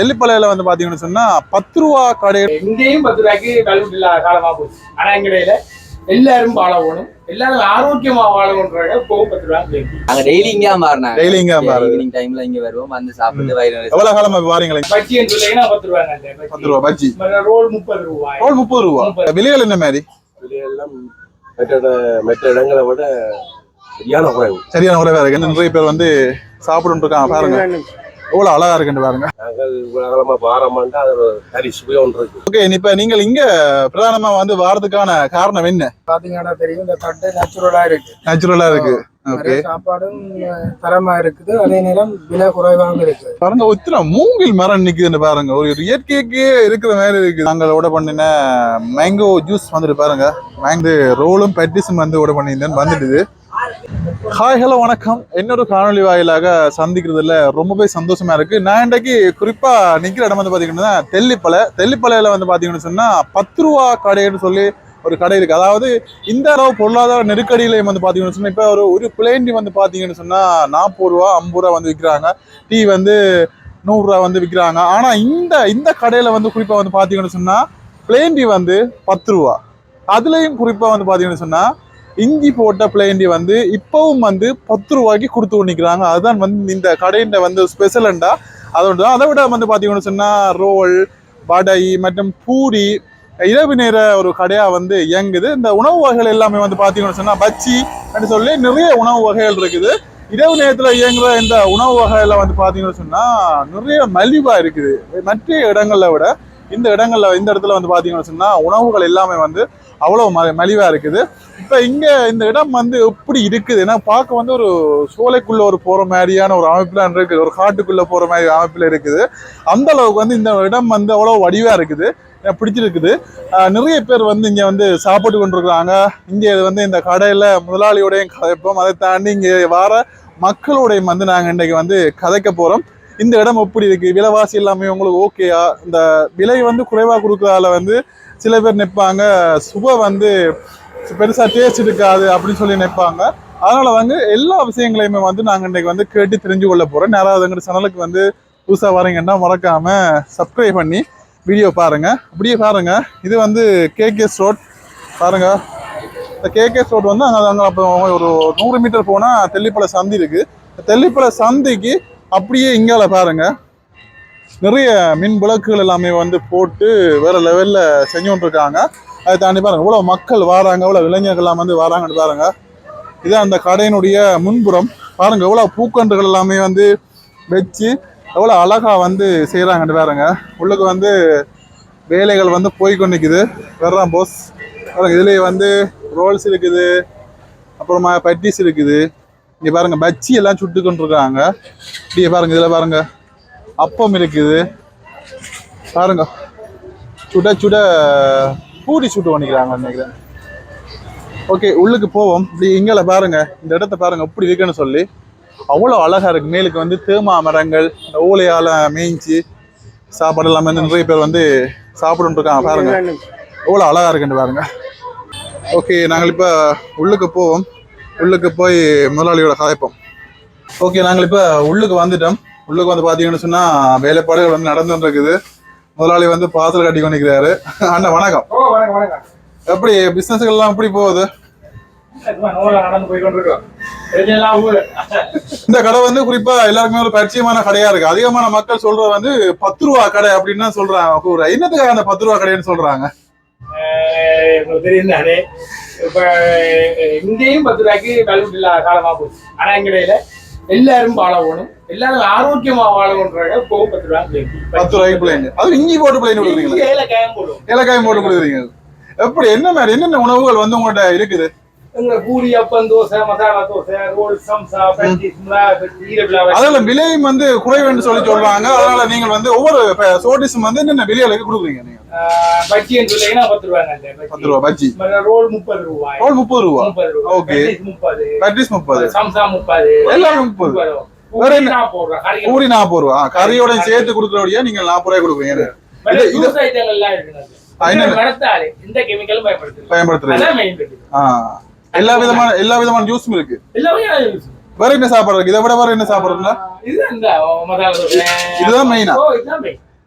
தெல்லிப்பளையில வந்து பாத்தீங்கன்னு சொன்னா பத்து ரூபா கடை இங்கேயும் பத்து ரூபாய்க்கு கல்வெட்டு இல்லாத காலமா போச்சு. ஆனா எங்கடையில எல்லாரும் வாழணும் எல்லாரும் ஆரோக்கியமா வாழணும்ன்ற போகும் பத்து ரூபாய் கேக்கு. நாங்க டெய்லி இங்கே மாறினாங்க? டெய்லி இங்க பாரு ஈவினிங் டைம்ல இங்க வருவோம் வந்து சாப்பிட்டு வயிறு எவ்வளவு காலமா வாரீங்களா? பஜ்ஜின்னு சொல்லீங்கன்னா பத்து ரூபாய் பத்து ரூபா பஜ்ஜி. ரோல் முப்பது ரூபாய். ரோல் முப்பது ரூபா. விலைகள் என்ன மாதிரி? வெளியெல்லாம் மற்ற இட- மற்ற இடங்களை விட சரியான குறைவு. சரியான உறவா இருக்கு. நிறைய பேர் வந்து சாப்பிட்டு இருக்காங்க பாருங்க. எவ்வளவு அழகா இருக்குன்னு பாருங்க. நாங்கள் இவ்வளவு காலமா பாரமாண்டா அது ஒரு தனி சுவை ஒன்று இருக்கு. ஓகே இப்ப நீங்கள் இங்க பிரதானமா வந்து வாரதுக்கான காரணம் என்ன? பாத்தீங்கன்னா தெரியும் இந்த தட்டு நேச்சுரலா இருக்கு. நேச்சுரலா இருக்கு. சாப்பாடும் தரமா இருக்குது. அதே நேரம் விலை குறைவாகவும் இருக்கு. பாருங்க ஒத்திர மூங்கில் மரம் நிக்குதுன்னு பாருங்க. ஒரு ஒரு இயற்கைக்கு இருக்கிற மாதிரி இருக்கு. நாங்கள் ஓட பண்ணின மேங்கோ ஜூஸ் வந்துட்டு பாருங்க. மேங்கோ ரோலும் பெட்டிஸும் வந்து ஓட பண்ணியிருந்தேன் வந்துடுது. ஹாய் ஹலோ வணக்கம். இன்னொரு காணொளி வாயிலாக சந்திக்கிறதுல ரொம்பவே சந்தோஷமா இருக்கு. நான் இன்றைக்கு குறிப்பா நிக்கிற இடம் வந்து பாத்தீங்கன்னா தெல்லிப்பலை தெல்லிப்பலையில வந்து பாத்தீங்கன்னு சொன்னா பத்து ரூபா கடைன்னு சொல்லி ஒரு கடை இருக்கு. அதாவது இந்த அளவு பொருளாதார நெருக்கடியிலையும் வந்து பாத்தீங்கன்னு சொன்னா இப்ப ஒரு ஒரு பிளேண்டி வந்து பாத்தீங்கன்னு சொன்னா நாற்பது ரூபா ஐம்பது ரூபா வந்து விற்கிறாங்க டீ வந்து நூறுரூவா வந்து விற்கிறாங்க ஆனா இந்த இந்த கடையில வந்து குறிப்பா வந்து பாத்தீங்கன்னு சொன்னா பிளேண்டி வந்து பத்து ரூபா. அதுலயும் குறிப்பா வந்து பாத்தீங்கன்னு சொன்னா இஞ்சி போட்ட பிளேண்டி வந்து இப்போவும் வந்து பத்து ரூபாய்க்கு கொடுத்து நிற்கிறாங்க அதுதான் வந்து இந்த கடையின் வந்து ஸ்பெஷலண்டா அதோட அதை விட வந்து பார்த்தீங்கன்னு சொன்னால் ரோல் வடை மற்றும் பூரி இரவு நேர ஒரு கடையாக வந்து இயங்குது. இந்த உணவு வகைகள் எல்லாமே வந்து பார்த்தீங்கன்னு சொன்னால் பச்சி அப்படின்னு சொல்லி நிறைய உணவு வகைகள் இருக்குது. இரவு நேரத்தில் இயங்குற இந்த உணவு வகையில் வந்து பார்த்தீங்கன்னு சொன்னால் நிறைய மலிவாக இருக்குது. மற்ற இடங்களில் விட இந்த இடங்களில் இந்த இடத்துல வந்து பார்த்தீங்கன்னு சொன்னா உணவுகள் எல்லாமே வந்து அவ்வளோ ம- மலிவாக இருக்குது. இப்போ இங்கே இந்த இடம் வந்து எப்படி இருக்குது? ஏன்னா பார்க்க வந்து ஒரு சோலைக்குள்ளே ஒரு போகிற மாதிரியான ஒரு அமைப்பில் இருக்குது. ஒரு காட்டுக்குள்ளே போகிற மாதிரி அமைப்பில் இருக்குது. அந்த அளவுக்கு வந்து இந்த இடம் வந்து அவ்வளோ வடிவாக இருக்குது. பிடிச்சிருக்குது. நிறைய பேர் வந்து இங்கே வந்து சாப்பிட்டு கொண்டிருக்கிறாங்க. இங்கே வந்து இந்த கடையில் முதலாளியோடையும் கதைப்போம். அதை தாண்டி இங்கே வர மக்களோடையும் வந்து நாங்கள் இன்னைக்கு வந்து கதைக்க போகிறோம் இந்த இடம் எப்படி இருக்கு? விலைவாசி எல்லாமே உங்களுக்கு ஓகேயா இந்த விலை வந்து குறைவா கொடுக்கறதால வந்து சில பேர் நிற்பாங்க சுவை வந்து பெருசா டேஸ்ட் இருக்காது அப்படின்னு சொல்லி நிற்பாங்க அதனால வந்து எல்லா விஷயங்களையுமே வந்து நாங்க இன்னைக்கு வந்து கேட்டு தெரிஞ்சு கொள்ள போறோம். யாராவது எங்கள் சேனலுக்கு வந்து புதுசா வரீங்கன்னா மறக்காம சப்ஸ்கிரைப் பண்ணி வீடியோ பாருங்க. அப்படியே பாருங்க. இது வந்து கேகேஎஸ் ரோட் பாருங்க. இந்த கேகேஎஸ் ரோட் வந்து அங்கே அங்கே அப்போ ஒரு நூறு மீட்டர் போனால் தெல்லிப்பளை சந்தி இருக்குது இந்த சந்திக்கு அப்படியே இங்கால பாருங்க. நிறைய மின் விளக்குகள் எல்லாமே வந்து போட்டு வேற லெவலில் செஞ்சு அதை தாண்டி பாருங்க இவ்வளோ மக்கள் வராங்க இவ்வளோ இளைஞர்கள் எல்லாம் வந்து வராங்கன்னு பாருங்க. இது அந்த கடையினுடைய முன்புறம். பாருங்க எவ்வளோ பூக்கன்றுகள் எல்லாமே வந்து வச்சு எவ்வளோ அழகா வந்து செய்கிறாங்கன்னு பாருங்க. உள்ளுக்கு வந்து வேலைகள் வந்து போய் கொண்டிருக்குது. வர்றான் போஸ் பாருங்க இதுலேயே வந்து ரோல்ஸ் இருக்குது. அப்புறமா பட்டிஸ் இருக்குது. இங்கே பாருங்க பச்சி எல்லாம் சுட்டு கொண்டிருக்காங்க. இப்படியே பாருங்க இதில் பாருங்க. அப்பம் இருக்குது. பாருங்க. சுட சுட பூரி சுட்டு பண்ணிக்கிறாங்க நினைக்கிறேன். ஓகே உள்ளுக்கு போவோம். இப்படி இங்கே பாருங்க இந்த இடத்த பாருங்க எப்படி இருக்குன்னு சொல்லி. அவ்வளோ அழகா இருக்கு. மேலுக்கு வந்து தேமா மரங்கள் இந்த ஓலையால மேய்ஞ்சி சாப்பாடு எல்லாமே வந்து நிறைய பேர் வந்து சாப்பிட்டு இருக்காங்க பாருங்க. எவ்வளோ அழகா இருக்குன்னு பாருங்க. ஓகே நாங்கள் இப்போ உள்ளுக்கு போவோம். உள்ளுக்கு போய் முதலாளியோட கதைப்போம் ஓகே நாங்கள் இப்போ உள்ளுக்கு வந்துட்டோம். உள்ளுக்கு வந்து பார்த்தீங்கன்னு சொன்னால் வேலைப்பாடுகள் வந்து நடந்துட்டு இருக்குது முதலாளி வந்து பாத்திரம் கட்டி கொண்டிருக்கிறாரு. அண்ணா வணக்கம். எப்படி பிசினஸ்கள் எல்லாம் எப்படி போகுது? நடந்து இந்த கடை வந்து குறிப்பா எல்லாருக்குமே ஒரு பரிச்சயமான கடையா இருக்கு. அதிகமான மக்கள் சொல்றது வந்து பத்து ரூபா கடை அப்படின்னு சொல்றாங்க. கூற. என்னத்துக்காக அந்த பத்து ரூபா கடைன்னு சொல்றாங்க? இப்ப இங்கேயும் பத்து ரூபாய்க்கு கல்வெட்டு இல்லாத காலமா போச்சு. ஆனா எங்கடையில எல்லாரும் வாழணும் எல்லாரும் ஆரோக்கியமா வாழணும்ன்ற போகும் பத்து ரூபாய். பத்து ரூபாய்க்கு பிள்ளைங்க அது இஞ்சி போட்டு பிள்ளைங்க கொடுக்குறீங்களா இங்க ஏலக்காயம் போடுவோம். ஏலக்காயம் போட்டு கொடுக்குறீங்க எப்படி என்ன மாதிரி என்னென்ன உணவுகள் வந்து உங்கள்கிட்ட இருக்குது? பஜ்ஜி பஜ்ஜி அதுல விலையும் வந்து குறைவுன்னு சொல்லி சொல்றாங்க. அதனால நீங்கள் வந்து ஒவ்வொரு சோடிஸும் வந்து என்னென்ன விலைகளுக்கு கொடுக்குறீங்க நீங்க? பஜ்ஜின்னு சொல்லீங்கன்னா பத்து ரூபாங்க பத்து ரூபா பஜ்ஜி. ரோல் முப்பது ரூபாய். ரோல் முப்பது ரூபா? முப்பது. பஜ்ஜி சம்சா முப்பது. எல்லாமே முப்பது. வேற என்ன? பூரி நாற்பது ரூபா. கறியோட சேர்த்து கொடுக்குறோடய நீங்கள் நாற்பது ரூபாய் கொடுக்குறீங்க. பயன்படுத்துறீங்க. எல்லா விதமான எல்லா விதமான ஜூஸும் இருக்கு. வேற என்ன சாப்பாடு இருக்கு இதை விட வேற என்ன சாப்பாடு இருக்குல்ல இது இந்த மசாலா தோசை இதுதான் மெயின்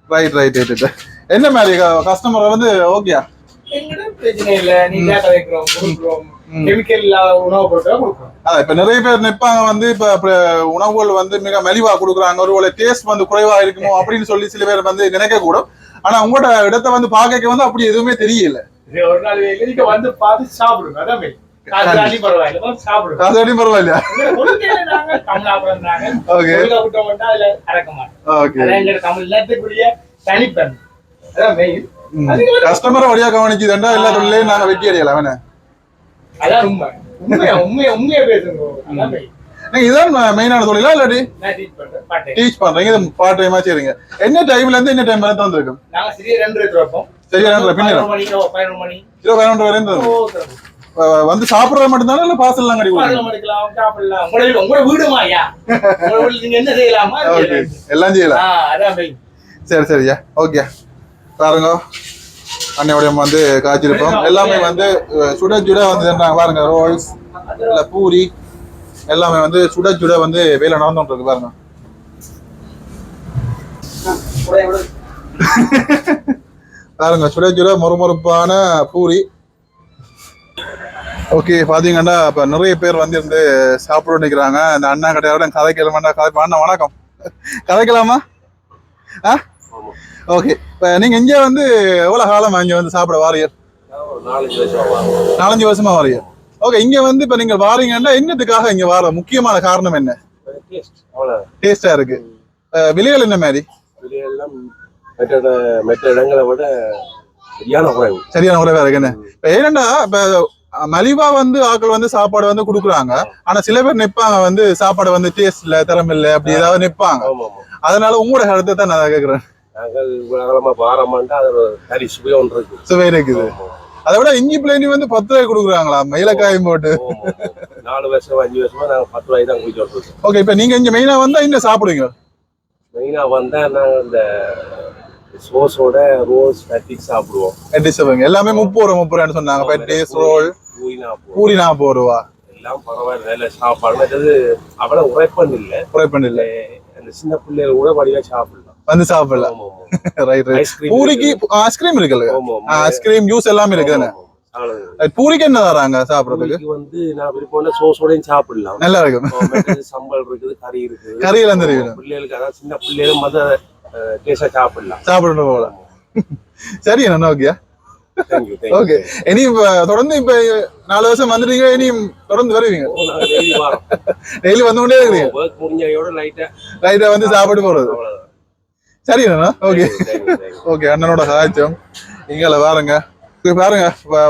ரைட் ரைட் ரைட் என்ன மாதிரி கஸ்டமர் வந்து ஓகேயா எங்கட பிரச்சனை இல்ல. நீ டேட்டா வைக்கிறோம் கொடுக்குறோம். கெமிக்கல் இல்லாத உணவு பொருட்களை கொடுக்குறோம். அதான் இப்ப நிறைய பேர் நிப்பாங்க வந்து இப்ப உணவுகள் வந்து மிக மலிவா கொடுக்குறாங்க. ஒருவேளை டேஸ்ட் வந்து குறைவா இருக்குமோ அப்படின்னு சொல்லி சில பேர் வந்து நினைக்க கூடும் ஆனா உங்களோட இடத்த வந்து பாக்க வந்து அப்படி எதுவுமே தெரியல. ஒரு நாள் நீங்க வந்து பார்த்து சாப்பிடுங்க. அதான் மெயின். காசு அள்ளி பரவாயில்ல ஓகே கஸ்டமரை வழியா கவனிச்சுதுண்டா எல்லா தொழிலையும் நாங்க வெட்டி அதான் மெயின் நீங்க இதான் மெயினான தொழிலா இல்லாட்டி நான் டீச் பண்றீங்க இது பார்ட் டைமா செய்றீங்க என்ன டைம்ல இருந்து என்ன டைம் வரைக்கும் வந்திருக்கும் நாங்க சிறிய ரெண்டு பின்னிடும் பதினொரு மணி பதினொரு மணி இருபது பதினொன்று வரையும் வந்து சாப்பிடுறது மட்டும்தானே? இல்ல பார்சல் எல்லாம் கடி பதினொரு மணிக்கெல்லாம் சாப்பிடலாம். உங்களோட வீடு- உங்களோட வீடுமா ஐயா? நீங்க என்ன செய்யலாமா. எல்லாம் செய்யலாம். அதான் சரி சரியா ஓகே பாருங்க. அன்னையோட வந்து காய்ச்சிருப்போம். எல்லாமே வந்து சுட சுட வந்து பாருங்க ரோல்ஸ் இல்ல பூரி எல்லாமே வந்து சுட சுட வந்து வேலை நடந்துட்டு இருக்கு பாருங்க பாருங்க சுட சுட மொறுமொறுப்பான பூரி. ஓகே பாத்தீங்கன்னா இப்ப நிறைய பேர் வந்து இருந்து சாப்பிட நிக்கிறாங்க. இந்த அண்ணா கடையோட கதைக்கலாமா கதை அண்ணா வணக்கம். கதைக்கலாமா ஆ? ஓகே இப்ப நீங்க இங்க வந்து எவ்வளவு காலமா இங்க வந்து சாப்பிட வாரியர்? நாலஞ்சு வருஷம் வாரியர். ஓகே இங்க வந்து இப்ப நீங்க வாரீங்கன்னா என்னத்துக்காக இங்க வார? முக்கியமான காரணம் என்ன? டேஸ்ட் அவ்வளோ டேஸ்டா இருக்கு விலைகள் என்ன மாதிரி? மற்ற இட- மற்ற இடங்களை விட சரியான குறைவு. சரியான முறையா இருக்கு என்ன? இப்ப ஏனண்டா இப்ப மலிவா வந்து ஆட்கள் வந்து சாப்பாடு வந்து குடுக்குறாங்க. ஆனா சில பேர் நிப்பாங்க வந்து சாப்பாடு வந்து டேஸ்ட் இல்ல இல்ல அப்படி ஏதாவது நிப்பாங்க. அதனால உங்களோட கருத்தை தான் நான் கேக்குறேன். நாங்கள் காலமா பாரமாண்டா அது தனி சுவை ஒன்று இருக்கு. சுவை இருக்குது. அதை விட இஞ்சி பிளேனி வந்து பத்து ரூபாய் கொடுக்குறாங்களா? மயிலக்காயும் போட்டு. நாலு வருஷம் அஞ்சு வருஷமா நாங்க பத்து ரூபாய் தான் ஓகே இப்ப நீங்க இங்க மெயினா வந்தா இன்னும் சாப்பிடுவீங்க? மெயினா வந்தா நாங்க இந்த சோஸோட ரோஸ் கட்டி சாப்பிடுவோம். எட்டி சாப்பிடுங்க எல்லாமே முப்பது ரூபா முப்பது ரூபான்னு சொன்னாங்க. ரோல் பூரி நாற்பது ரூபா எல்லாம் பரவாயில்ல சாப்பாடு. அவ்வளவு உரைப்பன் இல்ல குறைப்பண்டு இல்ல அந்த சின்ன பிள்ளைகள் கூட வடிவா சாப்பிடலாம். வந்து சாப்பிடலாம். ரைட் ரைட் பூரிக்கு ஐஸ்கிரீம் இருக்குல்ல. ஐஸ்கிரீம் ஜூஸ் எல்லாமே இருக்குதானே பூரிக்கு என்ன தராங்க சாப்பிடுறதுக்கு? வந்து நான் விருப்பம் சோஸோடையும் சாப்பிடலாம். நல்லா இருக்கும். சம்பல் இருக்குது கறி இருக்குது. கறி எல்லாம் தெரியும். ஆமா, பிள்ளைகளுக்கு அதாவது சின்ன பிள்ளைகளும் வந்து டேஸ்டா சாப்பிடலாம். சாப்பிடணும் போல. சரி என்ன தேங்க்யூ ஓகே இனி இப்ப தொடர்ந்து இப்ப நாலு வருஷம் வந்துட்டீங்க இனி தொடர்ந்து வருவீங்க. டெய்லி வந்து கொண்டே இருக்கிறீங்க. லைட்டா வந்து சாப்பிட்டு போறது. சரி அண்ணா. ஓகே ஓகே அண்ணனோட சாய்ச்சம். இங்கால பாருங்க. பாருங்க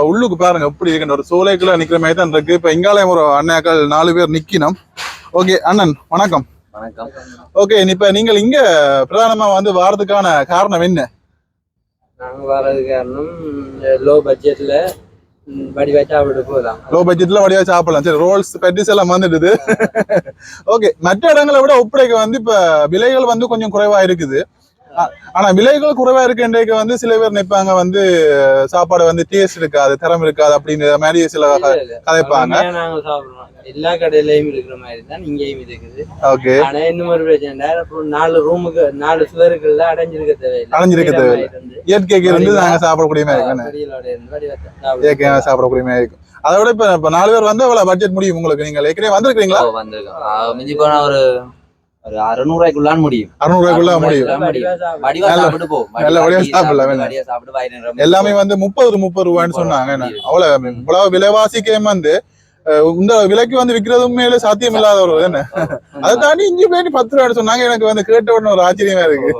உள்ளுக்கு பாருங்க எப்படி இருக்குன்ற ஒரு சோலைக்குள்ள நிக்கிற மாதிரி தான் இருக்கு. இப்ப இங்காலயம் ஒரு அண்ணாக்கள் நாலு பேர் நிக்கணும். ஓகே அண்ணன் வணக்கம். வணக்கம். ஓகே இப்ப நீங்கள் இங்க பிரதானமா வந்து வாரதுக்கான காரணம் என்ன? நாங்கள் வர்றது காரணம் லோ பட்ஜெட்ல வடிவாய் சாப்பிட்டு போகலாம் லோ பட்ஜெட்ல வடிவாய் சாப்பிடலாம். சரி ரோல்ஸ் பெட்டிஸ் எல்லாம் வந்துடுது. ஓகே மற்ற இடங்களை விட ஒப்படைக்க வந்து இப்ப விலைகள் வந்து கொஞ்சம் குறைவா இருக்குது. ஆனா விலைகள் குறைவா இருக்கின்றக்கு வந்து சில பேர் நிப்பாங்க வந்து சாப்பாடு வந்து டேஸ்ட் இருக்காது தரம் இருக்காது அப்படிங்கிற மாதிரி சில. கதைப்பாங்க. எல்லா கடையிலயும் இருக்கிற மாதிரி தான் இங்கேயும் இருக்குது. ஓகே. ஆனா இன்னும் ஒரு பிரச்சனை நாலு ரூமுக்கு நாலு சுவருக்குள்ள அடைஞ்சிருக்க தேவையில்லை. அடைஞ்சிருக்க தேவையில்லை. இயற்கைக்கு இருந்து நாங்க சாப்பிடக்கூடிய மாதிரி இருக்கு இயற்கையாக சாப்பிடக்கூடிய மாதிரி இருக்கும். அதை விட இப்ப நாலு பேர் வந்து எவ்வளவு பட்ஜெட் முடியும் உங்களுக்கு. நீங்க ஏற்கனவே வந்திருக்கீங்களா வந்திருக்கோம். மிஞ்சி போனா ஒரு ஒரு அறுநூறுவாய்க்குள்ளான் முடியும். சாப்பிடலாம், எல்லாமே வந்து முப்பது முப்பது ரூபான்னு சொன்னாங்க. என்ன? அவ்வளவு இவ்வளவு விலைவாசிக்கே வந்து இந்த விலைக்கு வந்து விற்கிறது உண்மையில சாத்தியம் இல்லாத ஒரு என்ன? அதை தாண்டி இஞ்சி பிளேனி பத்து ரூபாய் சொன்னாங்க. எனக்கு வந்து கேட்ட உடனே ஒரு ஆச்சரியமா இருக்கு.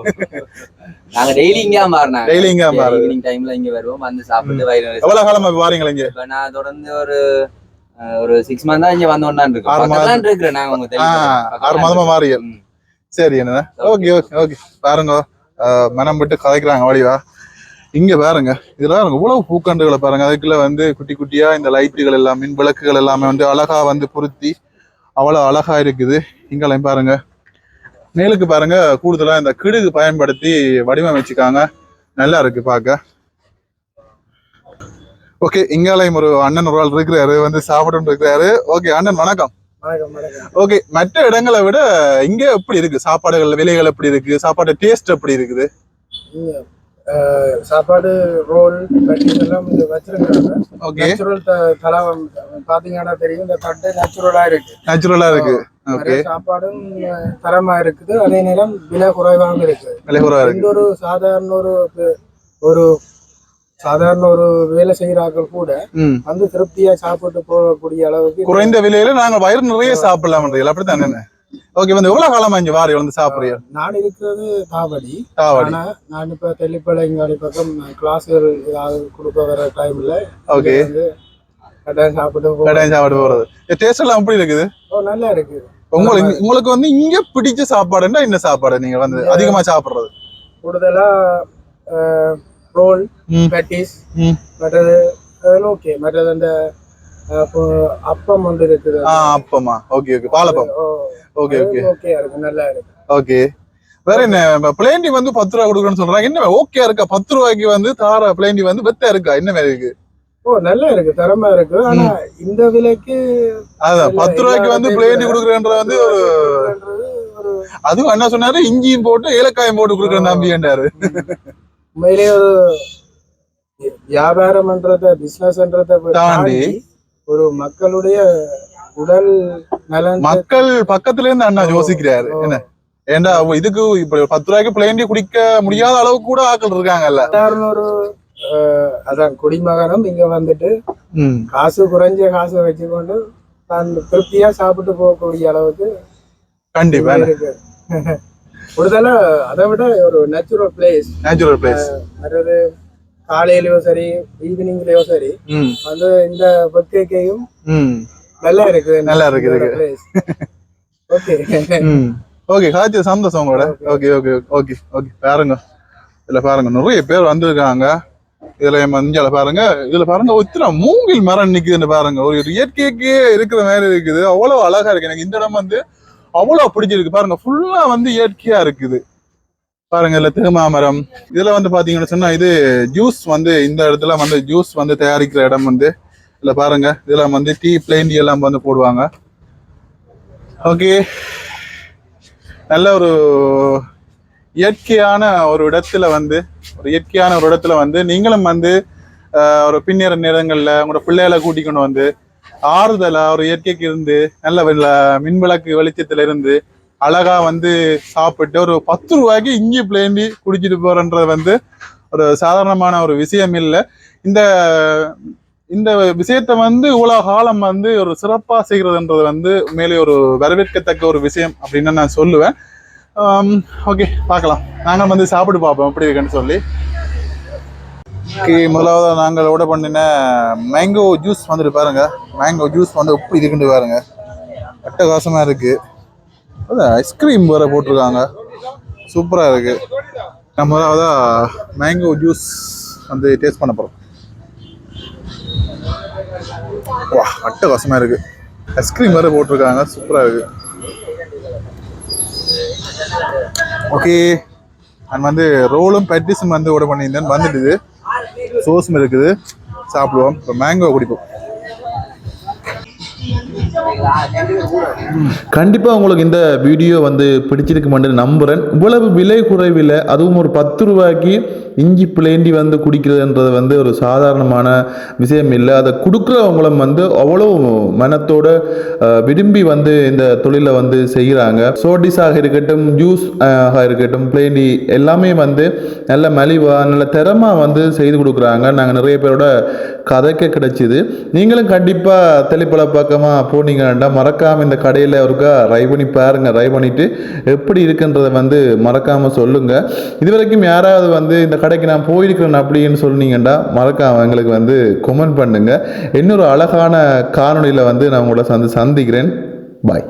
நாங்க டெய்லி இங்கே மாறினாங்க. Daily இங்க. ஈவினிங் டைம்ல இங்க வருவோம். வந்து சாப்பிட்டு வயிறு எவ்வளவு காலமா வாரீங்களா இங்க நான் தொடர்ந்து ஒரு ஒரு சிக்ஸ் மந்த் தான் இங்க வந்து ஒன்னான் இருக்கோம் ஆறு மாதம். இருக்கிறேன் நாங்க உங்க ஆ, ஆறு மாதமா மாறியல். சரி என்ன ஓகே ஓகே ஓகே பாருங்க. மனம் விட்டு கதைக்கிறாங்க வடிவா இங்க பாருங்க. இதுல பாருங்க இவ்வளவு பூக்கண்டுகளை பாருங்க. அதுக்குள்ள வந்து குட்டி குட்டியா இந்த லைட்டுகள் எல்லாம் மின் விளக்குகள் எல்லாமே வந்து அழகா வந்து பொருத்தி அவ்வளவு அழகா இருக்குது. இங்கெல்லாம் பாருங்க. மேலுக்கு பாருங்க கூடுதலா இந்த கிடுகு பயன்படுத்தி வடிவமைச்சிருக்காங்க. நல்லா இருக்கு பார்க்க. ஓகே இங்காலயம் ஒரு அண்ணன் ஒரு ஆள் இருக்கிறாரு வந்து சாப்பிட்டு இருக்கிறாரு. ஓகே அண்ணன் வணக்கம். வணக்கம் வணக்கம். ஓகே மற்ற இடங்களை விட இங்க எப்படி இருக்கு? சாப்பாடுகள் விலைகள் எப்படி இருக்கு? சாப்பாடு டேஸ்ட் எப்படி இருக்குது? சாப்பாடு ரோல் எல்லாம் வச்சிருக்காங்க. ஓகே. நேச்சுரல் தலை பாத்தீங்கன்னா தெரியும் இந்த தட்டு நேச்சுரலா இருக்கு. நேச்சுரலா இருக்கு. ஓகே. சாப்பாடும் தரமா இருக்குது. அதே நேரம் விலை குறைவாக இருக்கு. விலை குறைவா இருக்கு. ஒரு சாதாரண ஒரு ஒரு சாதாரண ஒரு வேலை செய்யறாக்கள் கூட வந்து திருப்தியா சாப்பிட்டு போகக்கூடிய அளவுக்கு குறைந்த விலையில நாங்க வயிறு நிறைய சாப்பிடலாம் அப்படித்தான் ஓகே வந்து எவ்வளவு காலமா இங்க வாரி வந்து சாப்பிடுறீங்க நான் இருக்கிறது தாவடி. தாவடி. நான் இப்ப தெல்லிப்பளை இங்காடி பக்கம் கிளாஸ்கள் ஏதாவது கொடுக்க வர டைம்ல ஓகே. கட்டாயம் சாப்பிட்டு. கட்டாயம் சாப்பிட போறது. டேஸ்ட் எல்லாம் எப்படி இருக்குது? ஓ நல்லா இருக்கு. உங்களுக்கு உங்களுக்கு வந்து இங்க பிடிச்ச சாப்பாடுன்னா என்ன சாப்பாடு நீங்க வந்து அதிகமா சாப்பிடுறது? கூடுதலா ரோல். பேட்டிஸ். மற்றது அதெல்லாம் ஓகே மற்றது அந்த அப்பம் வந்து இருக்குது. அப்பமா. Okay okay palappam okay okay okay இருக்கு. நல்லா இருக்கு. ஓகே வேற என்ன? பிளேண்டி வந்து பத்து ரூபா கொடுக்குறேன்னு சொல்றாங்க. என்ன ஓகே இருக்கா? பத்து ரூபாய்க்கு வந்து தார பிளேண்டி வந்து வெத்த இருக்கா? என்ன மாதிரி இருக்கு? ஓ நல்லா இருக்கு. தரமா இருக்கு. ஆனா இந்த விலைக்கு அதான் பத்து ரூபாய்க்கு வந்து பிளேண்டி கொடுக்குறேன்ற வந்து ஒரு அதுவும் என்ன சொன்னாரு? இஞ்சியும் போட்டு ஏலக்காயும் போட்டு கொடுக்குற நம்பின்றாரு உண்மையிலேயே ஒரு வியாபாரம்ன்றத பிசினஸ்ன்றத தாண்டி ஒரு மக்களுடைய உடல் நலன் மக்கள் பக்கத்துல இருந்து அண்ணா யோசிக்கிறாரு. என்ன? ஏண்டா இதுக்கு இப்ப பத்து ரூபாய்க்கு பிளேண்டி குடிக்க முடியாத அளவுக்கு கூட ஆட்கள் இருக்காங்கல்ல. ஒரு அதான் குடிமகனும் இங்க வந்துட்டு காசு குறைஞ்ச காசை வச்சுக்கொண்டு தான் திருப்தியா சாப்பிட்டு போகக்கூடிய அளவுக்கு கண்டிப்பா இருக்கு. கூடுதலா அதை விட ஒரு நேச்சுரல் பிளேஸ் நேச்சுரல் பிளேஸ் அதாவது காலையிலயோ சரி ஈவினிங்லயோ சரி வந்து இந்த வெக்கைக்கையும் ம். நல்லா இருக்கு நல்லா இருக்கு. ஓகே ஓகே காய்ச்சி சந்தோஷம் கூட ஓகே ஓகே ஓகே ஓகே பாருங்க. இதுல பாருங்க நிறைய பேர் வந்திருக்காங்க. இதுல மஞ்சள பாருங்க இதுல பாருங்க ஒத்திர மூங்கில் மரம் நிக்குதுன்னு பாருங்க. ஒரு இயற்கைக்கே இருக்கிற மாதிரி இருக்குது. அவ்வளவு அழகா இருக்கு. எனக்கு இந்த இடம் வந்து அவ்வளவு பிடிச்சிருக்கு. பாருங்க ஃபுல்லா வந்து இயற்கையா இருக்குது. பாருங்க இதுல திருமாமரம். இதுல வந்து பாத்தீங்கன்னு சொன்னா இது ஜூஸ் வந்து இந்த இடத்துல வந்து ஜூஸ் வந்து தயாரிக்கிற இடம் வந்து இதுல பாருங்க இதுல வந்து டீ பிளேன் டீ எல்லாம் வந்து போடுவாங்க. ஓகே நல்ல ஒரு இயற்கையான ஒரு இடத்துல வந்து ஒரு இயற்கையான ஒரு இடத்துல வந்து நீங்களும் வந்து ஒரு பின்னேற நேரங்களில் உங்களோட பிள்ளைகளை கூட்டிக்கொண்டு வந்து ஆறுதலா ஒரு இயற்கைக்கு இருந்து நல்ல மின்விளக்கு வெளிச்சத்துல இருந்து அழகா வந்து சாப்பிட்டு ஒரு பத்து ரூபாய்க்கு இஞ்சி பிளேண்டி குடிச்சிட்டு போறன்றது வந்து ஒரு சாதாரணமான ஒரு விஷயம் இல்லை. இந்த இந்த விஷயத்தை வந்து இவ்வளவு காலம் வந்து ஒரு சிறப்பா செய்கிறதுன்றது வந்து மேலே ஒரு வரவேற்கத்தக்க ஒரு விஷயம் அப்படின்னு நான் சொல்லுவேன். ஓகே பார்க்கலாம். நாங்கள் வந்து சாப்பிட்டு பார்ப்போம் எப்படி இருக்குன்னு சொல்லி. ஓகே முதலாவது நாங்கள் ஓட பண்ணின மேங்கோ ஜூஸ் வந்துட்டு பாருங்க. மேங்கோ ஜூஸ் வந்து எப்படி இருக்குன்னு பாருங்க. அட்டகாசமா இருக்கு. அது ஐஸ்கிரீம் வேற போட்டிருக்காங்க. சூப்பரா இருக்கு. நான் முதலாவதா மேங்கோ ஜூஸ் வந்து டேஸ்ட் பண்ண போறோம். வா அட்டகாசமா இருக்கு. ஐஸ்கிரீம் வேற போட்டிருக்காங்க. சூப்பரா இருக்கு. ஓகே நான் வந்து ரோலும் பேட்டிஸும் வந்து ஓட பண்ணியிருந்தேன். வந்துடுது சோஸும் இருக்குது. சாப்பிடுவோம். இப்போ மேங்கோ குடிப்போம். கண்டிப்பாக உங்களுக்கு இந்த வீடியோ வந்து பிடிச்சிருக்குமென்று நம்புகிறேன் இவ்வளவு விலை குறைவில் அதுவும் ஒரு பத்து ரூபாய்க்கு இஞ்சி பிளேண்டி வந்து குடிக்கிறதுன்றது வந்து ஒரு சாதாரணமான விஷயம் இல்லை. அதை கொடுக்குறவங்களும் வந்து அவ்வளோ மனத்தோட விரும்பி வந்து இந்த தொழிலை வந்து செய்கிறாங்க சோடிஸாக இருக்கட்டும் ஜூஸ் ஆக இருக்கட்டும் பிளேண்டி எல்லாமே வந்து நல்ல மலிவாக நல்ல திறமாக வந்து செய்து கொடுக்குறாங்க. நாங்கள் நிறைய பேரோட கதைக்க கிடைச்சிது. நீங்களும் கண்டிப்பாக தெளிப்பல பக்கமாக போனீங்கன்னா மறக்காமல் இந்த கடையில் ஒருக்கா ரை பண்ணி பாருங்கள் ரை பண்ணிட்டு எப்படி இருக்குன்றதை வந்து மறக்காமல் சொல்லுங்கள் இது வரைக்கும் யாராவது வந்து இந்த கடைக்கு நான் போயிருக்கிறேன் அப்படின்னு சொன்னீங்கன்னா மறக்காம எங்களுக்கு வந்து கொமெண்ட் பண்ணுங்க. இன்னொரு அழகான காணொலியில் வந்து நான் உங்களை சந்து சந்திக்கிறேன். பாய்